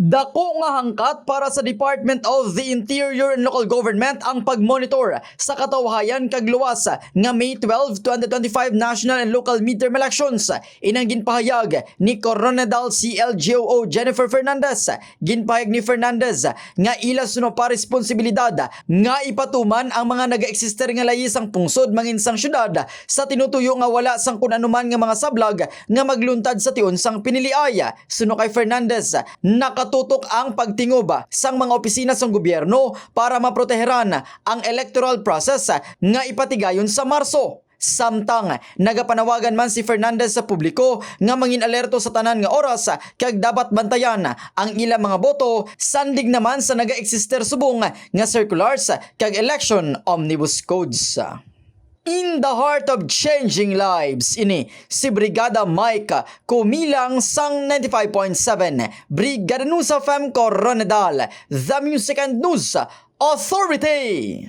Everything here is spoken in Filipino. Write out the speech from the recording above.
Dako nga hangkat para sa Department of the Interior and Local Government ang pagmonitor sa katawahayan kag luwas nga May 12, 2025 national and local midterm elections. Inang ginpahayag ni Coronadal CLGOO Jennifer Fernandez. Ginpahayag ni Fernandez nga ila suno pa responsibilidad nga ipatuman ang mga nag-eksister nga layisang pungsod manginsang syudad sa tinutuyo nga wala sang kun anuman nga mga sablag nga magluntad sa tiun sang piniliay. Suno kay Fernandez, nakatutok ang pagtingob sang mga opisina sang gobyerno para maproteheran ang electoral process nga ipatigayon sa Marso. Samtang nagapanawagan man si Fernandez sa publiko nga mangin alerto sa tanan nga oras kag dapat bantayan ang ilang mga boto sandig naman sa naga-eksister subong nga circulars kag election omnibus codes. In the heart of changing lives, ini si Brigada Mike kumilang sang 95.7 Brigada News of M. Coronadal, The Music and News Authority.